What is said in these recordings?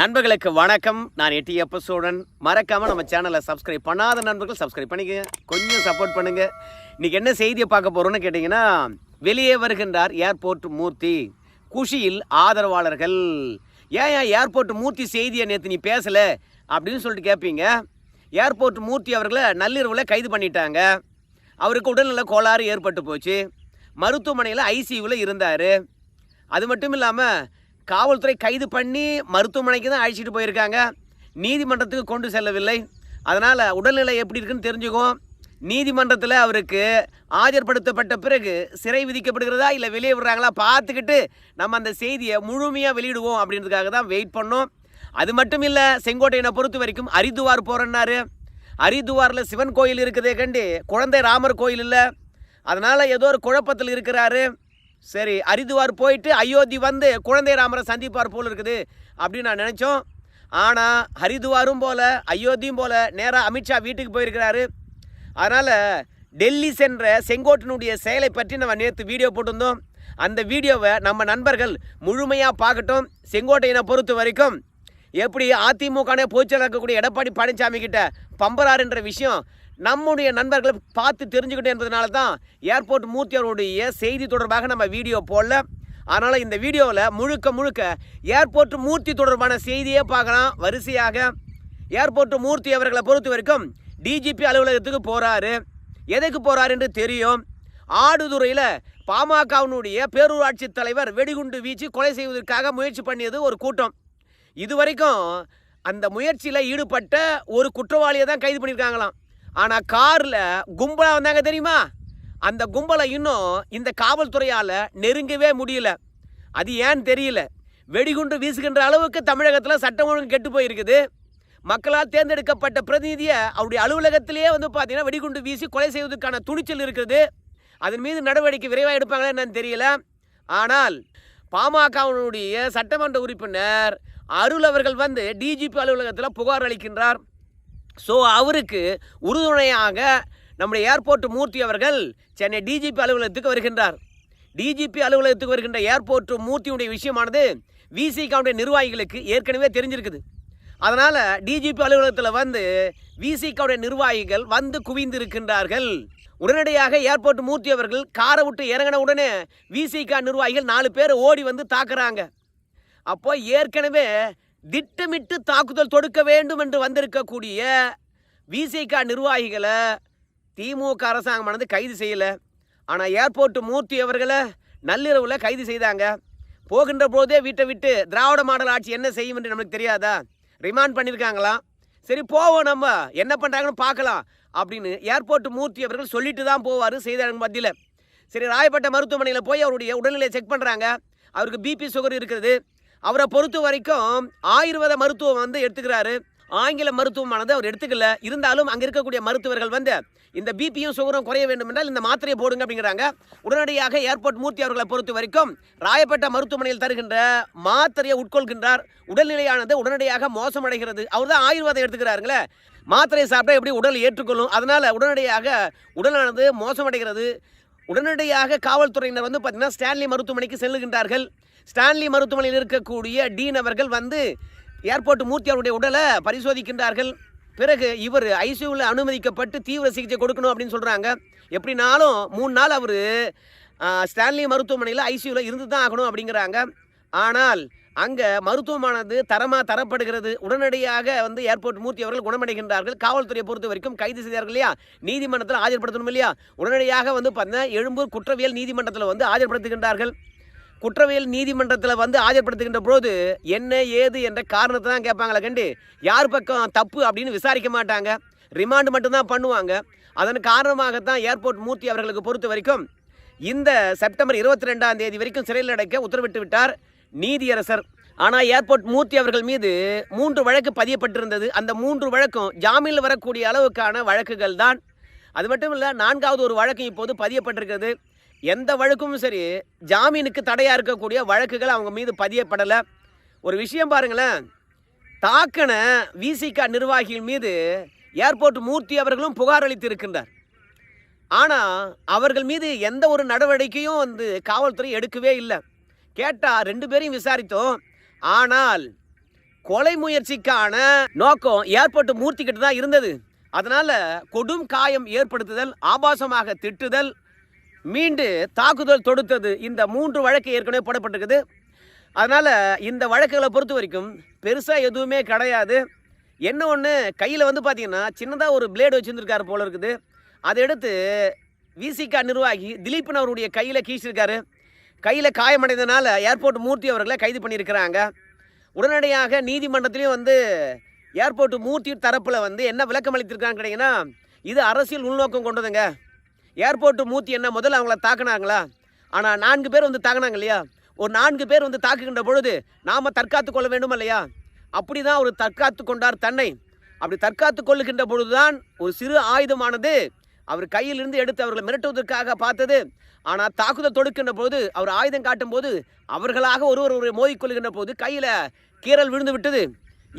நண்பர்களுக்கு வணக்கம். நான் எட்டி எபிசோடன் மறக்காம நம்ம சேனலை சப்ஸ்கிரைப் பண்ணாத நண்பர்கள் சப்ஸ்கிரைப் பண்ணிக்கங்க. கொஞ்சம் சப்போர்ட் பண்ணுங்க. இன்னைக்கு என்ன செய்தியை பார்க்க போறோம்னு கேட்டிங்கன்னா வெளியே வருகின்றார் ஏர்போர்ட் மூர்த்தி. குஷியில் ஆதரவாளர்கள். ஏன் ஏன் ஏர்போர்ட் மூர்த்தி செய்தியை நேற்று நீ பேசல? அப்படின்னு சொல்லிட்டு கேட்பீங்க ஏர்போர்ட் மூர்த்தி அவர்களை நள்ளிரவில் கைது பண்ணிட்டாங்க. அவருக்கு உடல்நல கோளாறு ஏற்பட்டு போச்சு. மருத்துவமனையில் ஐசியூவில் இருந்தார். அது மட்டும் இல்லாமல் காவல்துறை கைது பண்ணி மருத்துவமனைக்கு தான் அழைச்சிட்டு போயிருக்காங்க. நீதிமன்றத்துக்கு கொண்டு செல்லவில்லை. அதனால் உடல்நிலை எப்படி இருக்குன்னு தெரிஞ்சுக்கும் நீதிமன்றத்தில் அவருக்கு ஆஜர்படுத்தப்பட்ட பிறகு சிறை விதிக்கப்படுகிறதா இல்லை வெளியே விடுறாங்களா பார்த்துக்கிட்டு நம்ம அந்த செய்தியை முழுமையாக வெளியிடுவோம் அப்படின்றதுக்காக தான் வெயிட் பண்ணோம். அது மட்டும் இல்லை செங்கோட்டையனை பொறுத்த வரைக்கும் ஹரித்துவார் போகிறேன்னாரு ஹரித்துவாரில் சிவன் கோயில் இருக்குதே கண்டு குழந்தை ராமர் கோயில் இல்லை. அதனால் ஏதோ ஒரு குழப்பத்தில் இருக்கிறாரு. சரி ஹரித்துவார் போயிட்டு அயோத்தி வந்து குழந்தை ராமரை சந்திப்பார் போல் இருக்குது அப்படின்னு நான் நினச்சோம். ஆனால் ஹரித்துவாரும் போல் அயோத்தியும் போல நேராக அமித்ஷா வீட்டுக்கு போயிருக்கிறாரு. அதனால் டெல்லி சென்ற செங்கோட்டனுடைய செயலை பற்றி நம்ம நேற்று வீடியோ போட்டிருந்தோம். அந்த வீடியோவை நம்ம நண்பர்கள் முழுமையாக பார்க்கட்டும். செங்கோட்டையினை பொறுத்த வரைக்கும் எப்படி அதிமுகனே பொதுச்செயலாளர் இருக்கக்கூடிய எடப்பாடி பழனிசாமி கிட்ட பம்பராருன்ற விஷயம் நம்முடைய நண்பர்கள் பார்த்து தெரிஞ்சுக்கிட்டே என்பதனால தான் ஏர்போர்ட் மூர்த்தி அவருடைய செய்தி தொடர்பாக நம்ம வீடியோ போடல. அதனால் இந்த வீடியோவில் முழுக்க முழுக்க ஏர்போர்ட் மூர்த்தி தொடர்பான செய்தியே பார்க்கலாம். வரிசையாக ஏர்போர்ட் மூர்த்தி அவர்களை பொறுத்த வரைக்கும் டிஜிபி அலுவலகத்துக்கு போகிறாரு எதுக்கு போகிறாரு என்று தெரியும். ஆடுதுறையில் பாமகவினுடைய பேரூராட்சி தலைவர் வெடிகுண்டு வீச்சு கொலை செய்வதற்காக முயற்சி பண்ணியது ஒரு கூட்டம். இதுவரைக்கும் அந்த முயற்சியில் ஈடுபட்ட ஒரு குற்றவாளியை தான் கைது பண்ணியிருக்காங்களாம். ஆனால் காரில் கும்பலாக வந்தாங்க தெரியுமா? அந்த கும்பலை இன்னும் இந்த காவல்துறையால் நெருங்கவே முடியல. அது ஏன்னு தெரியல. வெடிகுண்டு வீசுகின்ற அளவுக்கு தமிழகத்தில் சட்டம் ஒழுங்கு கெட்டு போயிருக்குது. மக்களால் தேர்ந்தெடுக்கப்பட்ட பிரதிநிதியை அவருடைய அலுவலகத்திலேயே வந்து பார்த்தீங்கன்னா வெடிகுண்டு வீசி கொலை செய்வதற்கான துணிச்சல் இருக்குது அதன் மீது நடவடிக்கை விரைவாக எடுப்பாங்களா என்னன்னு தெரியல. ஆனால் பாமகவினுடைய சட்டமன்ற உறுப்பினர் அருள் அவர்கள் வந்து டிஜிபி அலுவலகத்தில் புகார் அளிக்கின்றார். ஸோ அவருக்கு உறுதுணையாக நம்முடைய ஏர்போர்ட் மூர்த்தி அவர்கள் சென்னை டிஜிபி அலுவலகத்துக்கு வருகின்றார். டிஜிபி அலுவலகத்துக்கு வருகின்ற ஏர்போர்ட் மூர்த்தியுடைய விஷயமானது விசிகாவுடைய நிர்வாகிகளுக்கு ஏற்கனவே தெரிஞ்சிருக்குது. அதனால் டிஜிபி அலுவலகத்தில் வந்து விசிகாவுடைய நிர்வாகிகள் வந்து குவிந்து இருக்கின்றார்கள் உடனடியாக ஏர்போர்ட் மூர்த்தி அவர்கள் காரை விட்டு இறங்கின உடனே விசிகா நிர்வாகிகள் நாலு பேர் ஓடி வந்து தாக்குறாங்க. அப்போ ஏற்கனவே திட்டமிட்டு தாக்குதல் தொடுக்க வேண்டும் என்று வந்திருக்கக்கூடிய விசிகா நிர்வாகிகளை திமுக அரசாங்கமானது கைது செய்யலை. ஆனால் ஏர்போர்ட் மூர்த்தி அவர்களை நள்ளிரவில் கைது செய்தாங்க. போகின்ற போதே வீட்டை விட்டு திராவிட மாடல் ஆட்சி என்ன செய்யும் என்று நமக்கு தெரியாதா? ரிமாண்ட் பண்ணியிருக்காங்களாம் சரி போவோம் நம்ம. என்ன பண்ணுறாங்கன்னு பார்க்கலாம் அப்படின்னு ஏர்போர்ட் மூர்த்தி அவர்கள் சொல்லிட்டு தான் போவார் செய்தியாளர்கள் மத்தியில். சரி ராயப்பட்ட மருத்துவமனையில் போய் அவருடைய உடல்நிலையை செக் பண்ணுறாங்க அவருக்கு பிபி சுகர் இருக்கிறது அவரை பொறுத்த வரைக்கும் ஆயுர்வேத மருத்துவம் வந்து எடுத்துக்கிறாரு. ஆங்கில மருத்துவமானது அவர் எடுத்துக்கல. இருந்தாலும் அங்கே இருக்கக்கூடிய மருத்துவர்கள் வந்து இந்த பிபியும் சுகரும் குறைய வேண்டும் என்றால் இந்த மாத்திரையை போடுங்க அப்படிங்கிறாங்க. உடனடியாக ஏர்போர்ட் மூர்த்தி அவர்களை பொறுத்த வரைக்கும் ராயப்பேட்டை மருத்துவமனையில் தருகின்ற மாத்திரையை உட்கொள்கின்றார். உடல்நிலையானது உடனடியாக மோசமடைகிறது. அவர் தான் ஆயுர்வேதம் எடுத்துக்கிறாருங்களே. மாத்திரையை சாப்பிட்டா எப்படி உடல் ஏற்றுக்கொள்ளும்? அதனால் உடனடியாக உடலானது மோசமடைகிறது. உடனடியாக காவல்துறையினர் வந்து பார்த்தீங்கன்னா ஸ்டான்லி மருத்துவமனைக்கு செல்லுகின்றார்கள். ஸ்டான்லி மருத்துவமனையில் இருக்கக்கூடிய டீன் அவர்கள் வந்து ஏர்போர்ட் மூர்த்தி அவருடைய உடலை பரிசோதிக்கின்றார்கள். பிறகு இவர் ஐசியூவில் அனுமதிக்கப்பட்டு தீவிர சிகிச்சை கொடுக்கணும் அப்படின்னு சொல்கிறாங்க எப்படினாலும் மூணு நாள் அவர் ஸ்டான்லி மருத்துவமனையில் ஐசியூவில் இருந்து தான் ஆகணும் அப்படிங்கிறாங்க. ஆனால் அங்கே மருத்துவமானது தரமாக தரப்படுகிறது. உடனடியாக வந்து ஏர்போர்ட் மூர்த்தி அவர்கள் குணமடைகின்றார்கள். காவல்துறையை பொறுத்த வரைக்கும் கைது செய்தார்கள் இல்லையா? நீதிமன்றத்தில் ஆஜர்படுத்தணும் இல்லையா? உடனடியாக வந்து பார்த்தீங்கன்னா எழும்பூர் குற்றவியல் நீதிமன்றத்தில் வந்து ஆஜர்படுத்துகின்றார்கள். குற்றவியல் நீதிமன்றத்தில் வந்து ஆஜர்படுத்துகின்ற போது என்ன ஏது என்ற காரணத்தை தான் கேட்பாங்களே கண்டு. யார் பக்கம் தப்பு அப்படின்னு விசாரிக்க மாட்டாங்க. ரிமாண்ட் மட்டும்தான் பண்ணுவாங்க. அதன் காரணமாகத்தான் ஏர்போர்ட் மூர்த்தி அவர்களுக்கு பொறுத்த வரைக்கும் இந்த செப்டம்பர் இருபத்தி ரெண்டாம் தேதி வரைக்கும் சிறையில் அடைக்க உத்தரவிட்டு விட்டார். நீதியரசர். ஆனால் ஏர்போர்ட் மூர்த்தி அவர்கள் மீது மூன்று வழக்கு பதியப்பட்டிருந்தது. அந்த மூன்று வழக்கும் ஜாமீனில் வரக்கூடிய அளவுக்கான வழக்குகள் தான். அது மட்டும் இல்லை நான்காவது ஒரு வழக்கு இப்போது பதியப்பட்டிருக்கிறது. எந்த வழக்கும் சரி ஜாமீனுக்கு தடையாக இருக்கக்கூடிய வழக்குகள் அவங்க மீது பதியப்படலை. ஒரு விஷயம் பாருங்களேன். தாக்கன விசிகா நிர்வாகிகள் மீது ஏர்போர்ட் மூர்த்தி அவர்களும் புகார் அளித்து இருக்கின்றார் ஆனால் அவர்கள் மீது எந்த ஒரு நடவடிக்கையும் வந்து காவல்துறை எடுக்கவே இல்லை. கேட்டால் ரெண்டு பேரையும் விசாரித்தோம். ஆனால் கொலை முயற்சிக்கான நோக்கம் ஏற்பட்டு மூர்த்தி கிட்ட தான் இருந்தது. அதனால கொடும் காயம் ஏற்படுத்துதல் ஆபாசமாக திட்டுதல் மீண்டு தாக்குதல் தொடுத்தது இந்த மூன்று வழக்கு ஏற்கனவே போடப்பட்டிருக்குது. அதனால் இந்த வழக்குகளை பொறுத்த வரைக்கும் பெருசாக எதுவுமே கிடையாது. என்ன ஒன்று கையில் வந்து பார்த்தீங்கன்னா சின்னதாக ஒரு பிளேடு வச்சுருந்துருக்காரு போல இருக்குது. அதை எடுத்து விசிகா நிர்வாகி திலீபன் அவருடைய கையில் கீச்சிருக்காரு கையில் காயமடைந்தனால ஏர்போர்ட் மூர்த்தி அவர்களை கைது பண்ணியிருக்கிறாங்க. உடனடியாக நீதிமன்றத்திலையும் வந்து ஏர்போர்ட் மூர்த்தி தரப்பில் வந்து என்ன விளக்கம் அளித்திருக்காங்க கேட்டிங்கன்னா இது அரசியல் உள்நோக்கம் கொண்டதுங்க. ஏர்போர்ட் மூர்த்தி என்ன முதல்ல அவங்கள தாக்குனாங்களா? ஆனால் நான்கு பேர் வந்து தாக்குனாங்க இல்லையா? ஒரு நான்கு பேர் வந்து தாக்குகின்ற பொழுது நாம் தற்காத்து கொள்ள வேண்டும் இல்லையா? அப்படி தான் அவர் தற்காத்து கொண்டார் தன்னை. அப்படி தற்காத்து கொள்ளுகின்ற பொழுதுதான் ஒரு சிறு ஆயுதமானது அவர் கையிலிருந்து எடுத்து அவர்களை மிரட்டுவதற்காக பார்த்தது. ஆனால் தாக்குதல் தொடுக்கின்ற போது அவர் ஆயுதம் காட்டும் போது அவர்களாக ஒருவர் ஒரு மோதிக்கொள்கின்ற போது கையில் கீறல் விழுந்து விட்டது.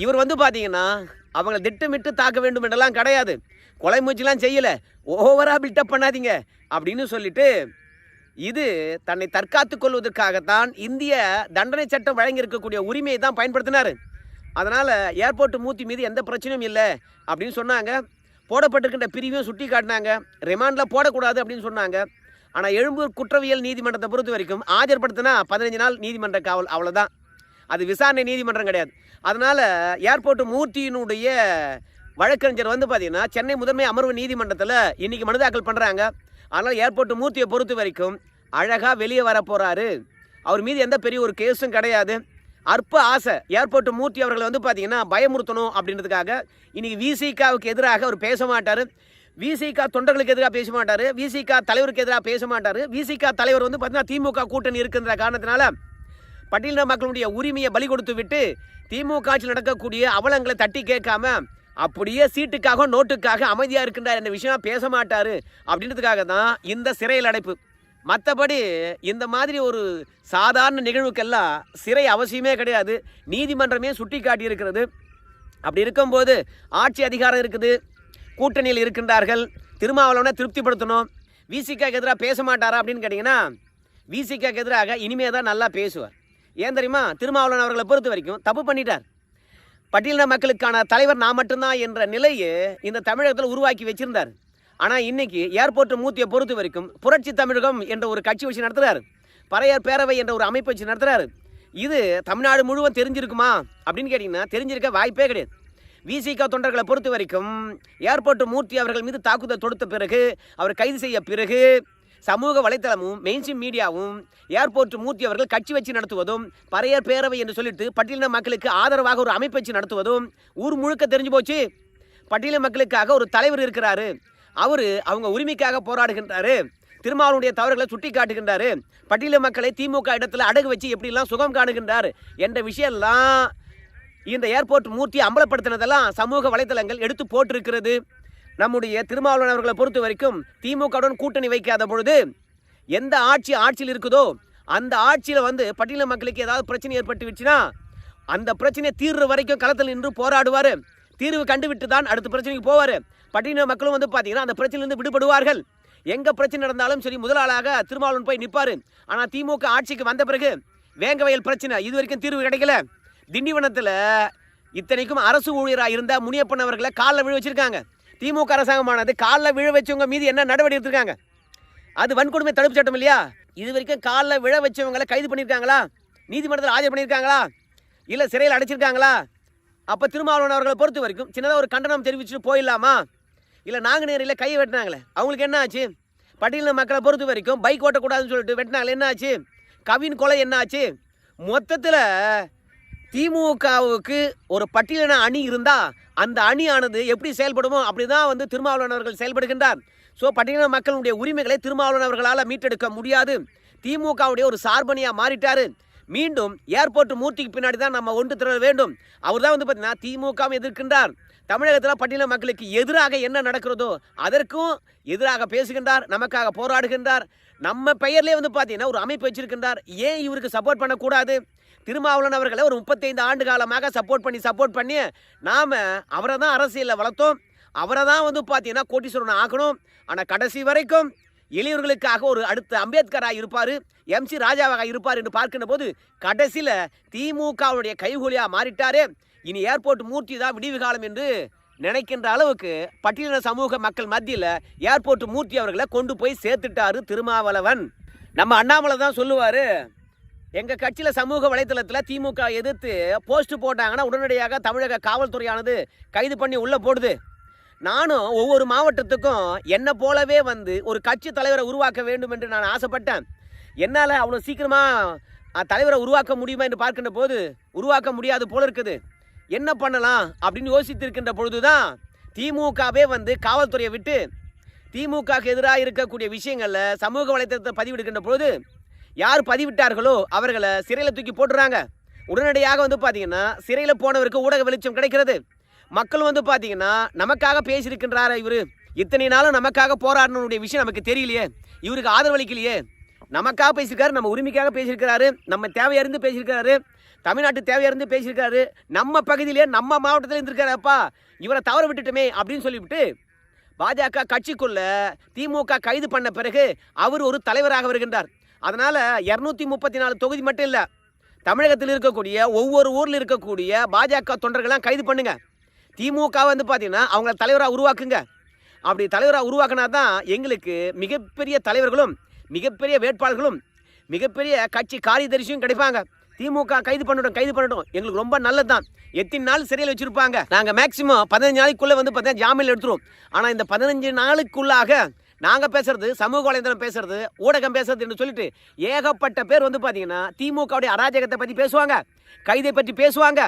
இவர் வந்து பார்த்தீங்கன்னா அவங்களை திட்டமிட்டு தாக்க வேண்டும் என்றெல்லாம் கிடையாது. கொலை முயற்சிலாம் செய்யலை. ஓவராக பில்டப் பண்ணாதீங்க அப்படின்னு சொல்லிட்டு இது தன்னை தற்காத்து கொள்வதற்காகத்தான் இந்திய தண்டனை சட்டம் வழங்கி இருக்கக்கூடிய உரிமையை தான் பயன்படுத்தினார். அதனால் ஏர்போர்ட் மூத்தி மீது எந்த பிரச்சனையும் இல்லை அப்படின்னு சொன்னாங்க. போடப்பட்டிருக்கின்ற பிரிவையும் சுட்டி காட்டினாங்க ரிமாண்டில் போடக்கூடாது அப்படின்னு சொன்னாங்க. ஆனால் எழும்பூர் குற்றவியல் நீதிமன்றத்தை பொறுத்த வரைக்கும் ஆஜர்படுத்தினா பதினஞ்சு நாள் நீதிமன்ற காவல் அவ்வளோதான் அது விசாரணை நீதிமன்றம் கிடையாது. அதனால் ஏர்போர்ட் மூர்த்தியினுடைய வழக்கறிஞர் வந்து பார்த்தீங்கன்னா சென்னை முதன்மை அமர்வு நீதிமன்றத்தில் இன்றைக்கி மனு தாக்கல் பண்ணுறாங்க அதனால் ஏர்போர்ட் மூர்த்தியை பொறுத்த வரைக்கும் அழகாக வெளியே வர போகிறாரு அவர் மீது எந்த பெரிய ஒரு கேஸும் கிடையாது. அற்ப ஆசை ஏர்போர்ட் மூர்த்தி அவர்களை வந்து பார்த்தீங்கன்னா பயமுறுத்தணும் அப்படின்றதுக்காக இன்றைக்கி விசிகாவுக்கு எதிராக அவர் பேச மாட்டார். விசிகா தொண்டர்களுக்கு எதிராக பேச மாட்டார். விசிகா தலைவருக்கு எதிராக பேச மாட்டார். விசிகா தலைவர் வந்து பார்த்தீங்கன்னா திமுக கூட்டணி இருக்கின்ற காரணத்தினால பட்டியலின மக்களுடைய உரிமையை பலி கொடுத்து விட்டு திமுக ஆட்சியில் நடக்கக்கூடிய அவலங்களை தட்டி கேட்காம அப்படியே சீட்டுக்காக நோட்டுக்காக அமைதியாக இருக்கின்றார் என்ற விஷயம் பேச மாட்டார். அப்படின்றதுக்காக தான் இந்த சிறையில் அடைப்பு. மற்றபடி இந்த மாதிரி ஒரு சாதாரண நிகழ்வுக்கெல்லாம் சிறை அவசியமே கிடையாது. நீதிமன்றமே சுட்டி காட்டியிருக்கிறது அப்படி இருக்கும்போது ஆட்சி அதிகாரம் இருக்குது. கூட்டணியில் இருக்கின்றார்கள். திருமாவளவனை திருப்திப்படுத்தணும். விசிகாக்கு எதிராக பேச மாட்டாரா அப்படின்னு கேட்டிங்கன்னா விசிகாக்கு எதிராக இனிமே தான் நல்லா பேசுவார். ஏன் தெரியுமா? திருமாவளவன் அவர்களை பொறுத்த வரைக்கும் தப்பு பண்ணிட்டார். பட்டியலின மக்களுக்கான தலைவர் நான் மட்டும்தான் என்ற நிலையை இந்த தமிழகத்தில் உருவாக்கி வச்சிருந்தார். ஆனால் இன்னைக்கு ஏர்போர்ட் மூத்திய பொறுத்த வரைக்கும் புரட்சி தமிழகம் என்ற ஒரு கட்சி வச்சு நடத்துகிறாரு பறையர் பேரவை என்ற ஒரு அமைப்பு வச்சு நடத்துகிறாரு இது தமிழ்நாடு முழுவதும் தெரிஞ்சிருக்குமா அப்படின்னு கேட்டிங்கன்னா தெரிஞ்சிருக்க வாய்ப்பே கிடையாது. விசிக தொண்டர்களை பொறுத்த வரைக்கும் ஏர்போர்ட் மூர்த்தி அவர்கள் மீது தாக்குதல் தொடுத்த பிறகு அவர் கைது செய்ய பிறகு சமூக வலைத்தளமும் மெயின்ஸ்ட்ரீம் மீடியாவும் ஏர்போர்ட் மூர்த்தி அவர்கள் கட்சி வச்சு நடத்துவதும் பறையர் பேரவை என்று சொல்லிட்டு பட்டியலின மக்களுக்கு ஆதரவாக ஒரு அமைப்பு வச்சு நடத்துவதும் ஊர் முழுக்க தெரிஞ்சு போச்சு. பட்டியல மக்களுக்காக ஒரு தலைவர் இருக்கிறாரு. அவர் அவங்க உரிமைக்காக போராடுகின்றாரு. திருமாவளுடைய தவறுகளை சுட்டி காட்டுகின்றாரு பட்டியல மக்களை திமுக இடத்துல அடகு வச்சு எப்படிலாம் சுகம் காணுகின்றார் என்ற விஷயம்லாம் இந்த ஏர்போர்ட் மூர்த்தி அம்பலப்படுத்தினதெல்லாம் சமூக வலைத்தளங்கள் எடுத்து போட்டிருக்கிறது. நம்முடைய திருமாவளவன் அவர்களை பொறுத்த வரைக்கும் திமுகவுடன் கூட்டணி வைக்காத பொழுது எந்த ஆட்சி ஆட்சியில் இருக்குதோ அந்த ஆட்சியில் வந்து பட்டியல மக்களுக்கு ஏதாவது பிரச்சனை ஏற்பட்டுச்சுன்னா அந்த பிரச்சனையை தீர்ற வரைக்கும் களத்தில் நின்று போராடுவார். தீர்வு கண்டுவிட்டு தான் அடுத்த பிரச்சனைக்கு போவார். பட்டியல மக்களும் வந்து பார்த்தீங்கன்னா அந்த பிரச்சனையிலிருந்து விடுபடுவார்கள். எங்கே பிரச்சனை நடந்தாலும் சரி முதலாளாக திருமாவளவன் போய் நிற்பார் ஆனால் திமுக ஆட்சிக்கு வந்த பிறகு வேங்கவயல் பிரச்சனை இது வரைக்கும் தீர்வு கிடைக்கல. திண்டிவனத்தில் இத்தனைக்கும் அரசு ஊழியராக இருந்த முனியப்பன் அவர்களை காலில் விழ வச்சிருக்காங்க. திமுக அரசாங்கமானது காலில் விழ வச்சவங்க மீது என்ன நடவடிக்கை எடுத்திருக்காங்க? அது வன்கொடுமை தடுப்பு சட்டம் இல்லையா? இது வரைக்கும் காலில் விழ வச்சவங்களை கைது பண்ணியிருக்காங்களா? நீதிமன்றத்தில் ஆஜர் பண்ணியிருக்காங்களா? இல்லை சிறையில் அடைச்சிருக்காங்களா? அப்போ திருமாவளவன் அவர்களை பொறுத்த வரைக்கும் சின்னதாக ஒரு கண்டனம் தெரிவிச்சுட்டு போயிடலாமா? இல்லை நாங்குநேரியில் கையை வெட்டினாங்களே அவங்களுக்கு என்ன ஆச்சு? பட்டியலின மக்களை பொறுத்த வரைக்கும் பைக் ஓட்டக்கூடாதுன்னு சொல்லிட்டு வெட்டினாங்களே என்ன ஆச்சு? கவின் கொலை என்ன ஆச்சு? மொத்தத்தில் திமுகவுக்கு ஒரு பட்டியலின அணி இருந்தால் அந்த அணியானது எப்படி செயல்படுமோ அப்படி தான் வந்து திருமாவளவன் அவர்கள் செயல்படுகின்றார். ஸோ பட்டியலின மக்களுடைய உரிமைகளை திருமாவளவன் அவர்களால் மீட்டெடுக்க முடியாது. திமுகவுடைய ஒரு சார்பணியாக மாறிட்டார். மீண்டும் ஏர்போர்ட் மூர்த்திக்கு பின்னாடி தான் நம்ம ஒன்று திரள வேண்டும். அவர் தான் வந்து பார்த்தீங்கன்னா திமுகவும் எதிர்க்கின்றார். தமிழகத்தில் பட்டியல மக்களுக்கு எதிராக என்ன நடக்கிறதோ அதற்கும் எதிராக பேசுகின்றார் நமக்காக போராடுகின்றார். நம்ம பெயர்லேயே வந்து பார்த்தீங்கன்னா ஒரு அமைப்பு வச்சிருக்கின்றார். ஏன் இவருக்கு சப்போர்ட் பண்ணக்கூடாது? திருமாவளவன் அவர்களை ஒரு முப்பத்தைந்து ஆண்டு காலமாக சப்போர்ட் பண்ணி சப்போர்ட் பண்ணி நாம் அவரை தான் அரசியலில் வளர்த்தோம். அவரை தான் வந்து பார்த்தீங்கன்னா கோட்டீஸ்வரன் ஆக்கணும். ஆனால் கடைசி வரைக்கும் எளியவர்களுக்காக ஒரு அடுத்த அம்பேத்கராக இருப்பார் எம்சி ராஜாவாக இருப்பார் என்று பார்க்கின்ற போது கடைசியில் திமுகவுடைய கைகூலியாக மாறிட்டாரே. இனி ஏர்போர்ட் மூர்த்தி தான் விடிவு காலம் என்று நினைக்கின்ற அளவுக்கு பட்டியலின சமூக மக்கள் மத்தியில் ஏர்போர்ட் மூர்த்தி அவர்களை கொண்டு போய் சேர்த்துட்டாரு திருமாவளவன். நம்ம அண்ணாமலை தான் சொல்லுவார் எங்கள் கட்சியில் சமூக வலைத்தளத்தில் திமுக எதிர்த்து போஸ்ட் போட்டாங்கன்னா உடனடியாக தமிழக காவல்துறையானது கைது பண்ணி உள்ளே போடுது. நானும் ஒவ்வொரு மாவட்டத்துக்கும் என்னை போலவே வந்து ஒரு கட்சி தலைவரை உருவாக்க வேண்டும் என்று நான் ஆசைப்பட்டேன். என்னால் அவ்வளோ சீக்கிரமாக தலைவரை உருவாக்க முடியுமா என்று பார்க்கின்ற போது உருவாக்க முடியாது போல இருக்குது. என்ன பண்ணலாம் அப்படின்னு யோசித்திருக்கின்ற பொழுதுதான் திமுகவே வந்து காவல்துறையை விட்டு திமுக எதிராக இருக்கக்கூடிய விஷயங்களில் சமூக வலைத்தளத்தை பதிவிடுகின்ற பொழுது யார் பதிவிட்டார்களோ அவர்களை சிறையில் தூக்கி போட்டுறாங்க. உடனடியாக வந்து பார்த்தீங்கன்னா சிறையில் போனவருக்கு ஊடக வெளிச்சம் கிடைக்கிறது. மக்கள் வந்து பார்த்தீங்கன்னா நமக்காக பேசியிருக்கின்றாரா இவர்? இத்தனை நாளும் நமக்காக போராடணுடைய விஷயம் நமக்கு தெரியலையே. இவருக்கு ஆதரவளிக்கலையே. நமக்காக பேசியிருக்காரு நம்ம உரிமைக்காக பேசியிருக்கிறாரு நம்ம தேவையறிந்து பேசியிருக்கிறாரு தமிழ்நாட்டு தேவையறிந்து பேசியிருக்காரு நம்ம பகுதியிலே நம்ம மாவட்டத்தில் இருந்திருக்காருப்பா இவரை தவற விட்டுட்டுமே அப்படின்னு சொல்லிவிட்டு பாஜக கட்சிக்குள்ள திமுக கைது பண்ண பிறகு அவர் ஒரு தலைவராக வருகின்றார். அதனால் இரநூத்தி முப்பத்தி நாலு தொகுதி மட்டும் இல்லை தமிழகத்தில் இருக்கக்கூடிய ஒவ்வொரு ஊரில் இருக்கக்கூடிய பாஜக தொண்டர்கள்லாம் கைது பண்ணுங்க. திமுக வந்து பார்த்தீங்கன்னா அவங்கள தலைவராக உருவாக்குங்க. அப்படி தலைவராக உருவாக்குனா தான் எங்களுக்கு மிகப்பெரிய தலைவர்களும் மிகப்பெரிய வேட்பாளர்களும் மிகப்பெரிய கட்சி காரியதரிசியும் கிடைப்பாங்க. திமுக கைது பண்ணட்டும் கைது பண்ணட்டும். எங்களுக்கு ரொம்ப நல்லது தான் எத்தனை நாள் சிறையில் வச்சுருப்பாங்க. நாங்கள் மேக்சிமம் பதினஞ்சு நாளைக்குள்ளே வந்து பார்த்தீங்கன்னா ஜாமீன் எடுத்துருவோம். ஆனால் இந்த பதினஞ்சு நாளுக்குள்ளாக நாங்கள் பேசுறது சமூக வலைதளம் பேசுறது ஊடகம் பேசுறதுன்னு சொல்லிட்டு ஏகப்பட்ட பேர் வந்து பார்த்தீங்கன்னா திமுகவுடைய அராஜகத்தை பற்றி பேசுவாங்க. கைதை பற்றி பேசுவாங்க.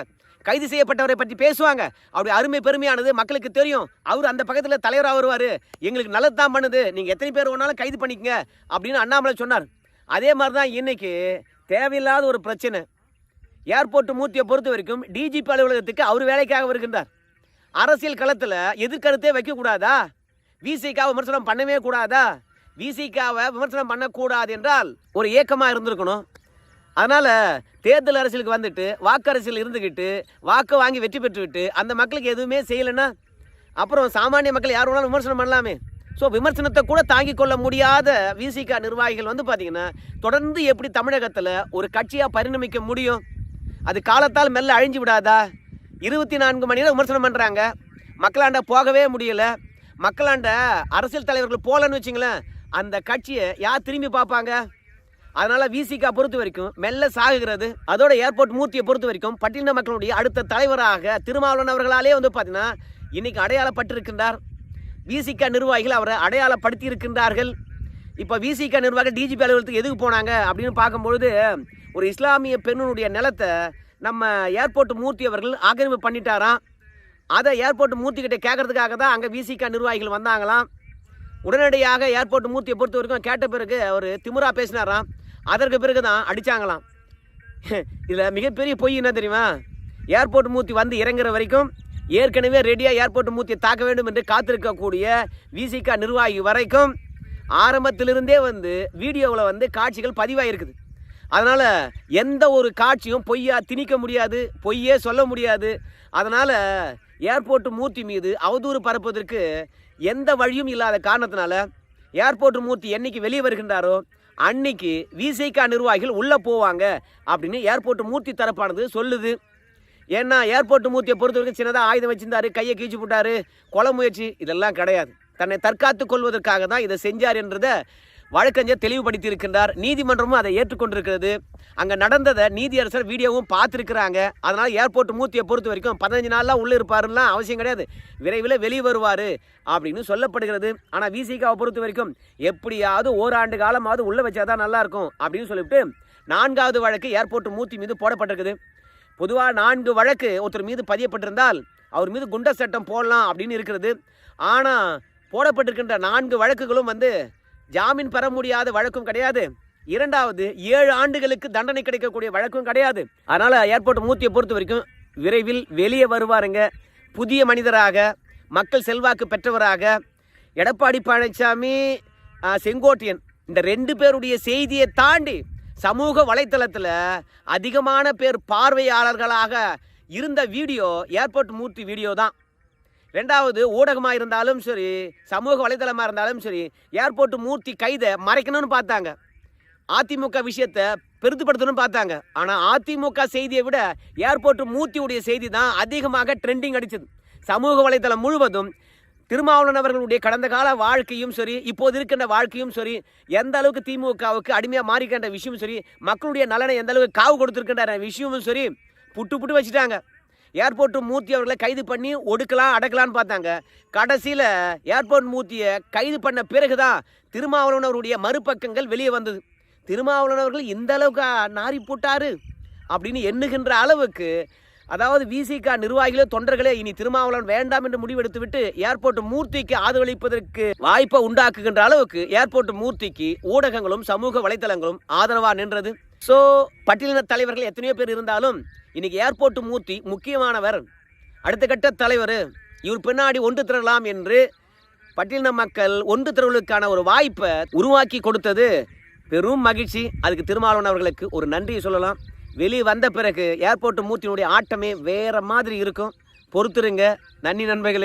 கைது செய்யப்பட்டவரை பற்றி பேசுவாங்க. அவருடைய அருமை பெருமையானது மக்களுக்கு தெரியும். அவர் அந்த பக்கத்தில் தலைவராக வருவார். எங்களுக்கு நல்லது தான் பண்ணுது. நீங்கள் எத்தனை பேர் வேணாலும் கைது பண்ணிக்கங்க அப்படின்னு அண்ணாமலை சொன்னார். அதே மாதிரி தான் இன்னைக்கு தேவையில்லாத ஒரு பிரச்சனை. ஏர்போர்ட் மூர்த்தியை பொறுத்த வரைக்கும் டிஜிபி அலுவலகத்துக்கு அவர் வேலைக்காக வருகின்றார். அரசியல் களத்தில் எதிர்கருத்தே வைக்கக்கூடாதா? விசிகாவை விமர்சனம் பண்ணவே கூடாதா? விசிகாவை விமர்சனம் பண்ணக்கூடாது என்றால் ஒரு ஏக்கமாக இருந்திருக்கணும். அதனால் தேர்தல் அரசியலுக்கு வந்துட்டு வாக்கு அரசியல் இருந்துக்கிட்டு வாக்கு வாங்கி வெற்றி பெற்றுவிட்டு அந்த மக்களுக்கு எதுவுமே செய்யலைன்னா? அப்புறம் சாமானிய மக்கள் யார் வேணாலும் விமர்சனம் பண்ணலாமே. ஸோ விமர்சனத்தை கூட தாங்கிக் கொள்ள முடியாத விசிகா நிர்வாகிகள் வந்து பார்த்தீங்கன்னா தொடர்ந்து எப்படி தமிழகத்தில் ஒரு கட்சியாக பரிணமிக்க முடியும்? அது காலத்தால் மெல்ல அழிஞ்சு விடாதா? இருபத்தி நான்கு மணி நேரம் விமர்சனம் பண்ணுறாங்க மக்களாண்ட போகவே முடியல. மக்களாண்ட அரசியல் தலைவர்கள் போகலன்னு வச்சுங்களேன் அந்த கட்சியை யார் திரும்பி பார்ப்பாங்க? அதனால் விசிகா பொறுத்த வரைக்கும் மெல்ல சாகுகிறது. அதோட ஏர்போர்ட் மூர்த்தியை பொறுத்த வரைக்கும் பட்டியல மக்களுடைய அடுத்த தலைவராக திருமாவளவன் அவர்களாலே வந்து பார்த்தீங்கன்னா இன்னைக்கு அடையாளப்பட்டிருக்கின்றார். விசிகா நிர்வாகிகள் அவரை அடையாளப்படுத்தி இருக்கின்றார்கள் இப்போ விசிகா நிர்வாகம் டிஜிபி அலுவலகத்துக்கு எதுக்கு போனாங்க அப்படின்னு பார்க்கும்பொழுது ஒரு இஸ்லாமிய பெண்ணுடைய நிலத்தை நம்ம ஏர்போர்ட் மூர்த்தி அவர்கள் ஆக்கிரமிப்பு பண்ணிட்டாராம். அதை ஏர்போர்ட் மூர்த்திக்கிட்ட கேட்கறதுக்காக தான் அங்கே விசிகா நிர்வாகிகள் வந்தாங்களாம். உடனடியாக ஏர்போர்ட் மூர்த்தியை பொறுத்த வரைக்கும் கேட்ட பிறகு அவர் திமுறா பேசினாராம். அதற்கு பிறகு தான் அடித்தாங்களாம் இதில் மிகப்பெரிய பொய் என்ன தெரியுமா? ஏர்போர்ட் மூர்த்தி வந்து இறங்குற வரைக்கும் ஏற்கனவே ரெடியாக ஏர்போர்ட் மூர்த்தியை தாக்க வேண்டும் என்று காத்திருக்கக்கூடிய விசிகா நிர்வாகி வரைக்கும் ஆரம்பத்திலிருந்தே வந்து வீடியோவில் வந்து காட்சிகள் பதிவாயிருக்குது. அதனால் எந்த ஒரு காட்சியும் பொய்யா திணிக்க முடியாது பொய்யே சொல்ல முடியாது. அதனால் ஏர்போர்ட் மூர்த்தி மீது அவதூறு பரப்புவதற்கு எந்த வழியும் இல்லாத காரணத்தினால ஏர்போர்ட் மூர்த்தி என்னைக்கு வெளியே வருகின்றாரோ அன்னைக்கு விசிகா நிர்வாகிகள் உள்ளே போவாங்க அப்படின்னு ஏர்போர்ட் மூர்த்தி தரப்பானது சொல்லுது. ஏன்னா ஏர்போர்ட் மூர்த்தியை பொறுத்த வரைக்கும் சின்னதாக ஆயுதம் வச்சிருந்தாரு கையை கீச்சு போட்டாரு கொலை முயற்சி இதெல்லாம் கிடையாது. தன்னை தற்காத்து கொள்வதற்காக தான் இதை செஞ்சார் என்றதை வழக்கறிஞர் தெளிவுபடுத்தி இருக்கின்றார் நீதிமன்றமும் அதை ஏற்றுக்கொண்டிருக்கிறது. அங்கே நடந்ததை நீதியரசர் வீடியோவும் பார்த்துருக்குறாங்க. அதனால் ஏர்போர்ட் மூர்த்தியை பொறுத்த வரைக்கும் பதினஞ்சு நாளெலாம் உள்ளே இருப்பாருலாம் அவசியம் கிடையாது. விரைவில் வெளியே வருவார் அப்படின்னு சொல்லப்படுகிறது. ஆனால் விசிகாவை பொறுத்த வரைக்கும் எப்படியாவது ஓராண்டு காலமாவது உள்ளே வச்சா தான் நல்லாயிருக்கும் அப்படின்னு சொல்லிவிட்டு நான்காவது வழக்கு ஏர்போர்ட் மூர்த்தி மீது போடப்பட்டிருக்குது. பொதுவாக நான்கு வழக்கு ஒருத்தர் மீது பதியப்பட்டிருந்தால் அவர் மீது குண்டர் சட்டம் போடலாம் அப்படின்னு இருக்கிறது. ஆனால் போடப்பட்டிருக்கின்ற நான்கு வழக்குகளும் வந்து ஜாமீன் பெற முடியாத வழக்கும் கிடையாது. இரண்டாவது ஏழு ஆண்டுகளுக்கு தண்டனை கிடைக்கக்கூடிய வழக்கும் கிடையாது. அதனால் ஏர்போர்ட் மூர்த்தியை பொறுத்த வரைக்கும் விரைவில் வெளியே வருவாருங்க. புதிய மனிதராக மக்கள் செல்வாக்கு பெற்றவராக எடப்பாடி பழனிசாமி செங்கோட்டையன் இந்த ரெண்டு பேருடைய செய்தியை தாண்டி சமூக வலைத்தளத்தில் அதிகமான பேர் பார்வையாளர்களாக இருந்த வீடியோ ஏர்போர்ட் மூர்த்தி வீடியோ தான். ரெண்டாவது ஊடகமாக இருந்தாலும் சரி சமூக வலைதளமாக இருந்தாலும் சரி ஏர்போர்ட் மூர்த்தி கைதை மறைக்கணும்னு பார்த்தாங்க. அதிமுக விஷயத்தை பெருத்துப்படுத்தணும்னு பார்த்தாங்க. ஆனால் அதிமுக செய்தியை விட ஏர்போர்ட் மூர்த்தியுடைய செய்தி தான் அதிகமாக ட்ரெண்டிங் அடிச்சது. சமூக வலைதளம் முழுவதும் திருமாவளவன் அவர்களுடைய கடந்த கால வாழ்க்கையும் சரி இப்போது இருக்கின்ற வாழ்க்கையும் சரி எந்த அளவுக்கு திமுகவுக்கு அடிமையாக மாறிக்கின்ற விஷயமும் சரி மக்களுடைய நலனை எந்த அளவுக்கு காவு கொடுத்துருக்கின்ற விஷயமும் சரி புட்டு புட்டு வச்சுட்டாங்க. ஏர்போர்ட் மூர்த்தி அவர்களை கைது பண்ணி ஒடுக்கலாம் அடக்கலான்னு பார்த்தாங்க. கடைசியில் ஏர்போர்ட் மூர்த்தியை கைது பண்ண பிறகு தான் திருமாவளவன் அவருடைய மறுபக்கங்கள் வெளியே வந்தது. திருமாவளவன் அவர்கள் இந்த அளவுக்கு நாரி போட்டாரு அப்படின்னு எண்ணுகின்ற அளவுக்கு அதாவது விசிகா நிர்வாகிகளோ தொண்டர்களே இனி திருமாவளவன் வேண்டாம் என்று முடிவெடுத்து விட்டு ஏர்போர்ட் மூர்த்திக்கு ஆதரவளிப்பதற்கு வாய்ப்பை உண்டாக்குகின்ற அளவுக்கு ஏர்போர்ட் மூர்த்திக்கு ஊடகங்களும் சமூக வலைத்தளங்களும் ஆதரவாக நின்றது. ஸோ பட்டியலின தலைவர்கள் எத்தனையோ பேர் இருந்தாலும் இன்னைக்கு ஏர்போர்ட் மூர்த்தி முக்கியமானவர். அடுத்த கட்ட தலைவர் இவர் பின்னாடி ஒன்று திரளலாம் என்று பட்டியலின மக்கள் ஒன்று திரளுக்கான ஒரு வாய்ப்பை உருவாக்கி கொடுத்தது பெரும் மகிழ்ச்சி. அதுக்கு திருமாவளவன் அவர்களுக்கு ஒரு நன்றியை சொல்லலாம். வெளியே வந்த பிறகு ஏர்போர்ட் மூர்த்தியினுடைய ஆட்டமே வேறு மாதிரி இருக்கும். பொறுத்துருங்க. நன்றி நண்பர்களே.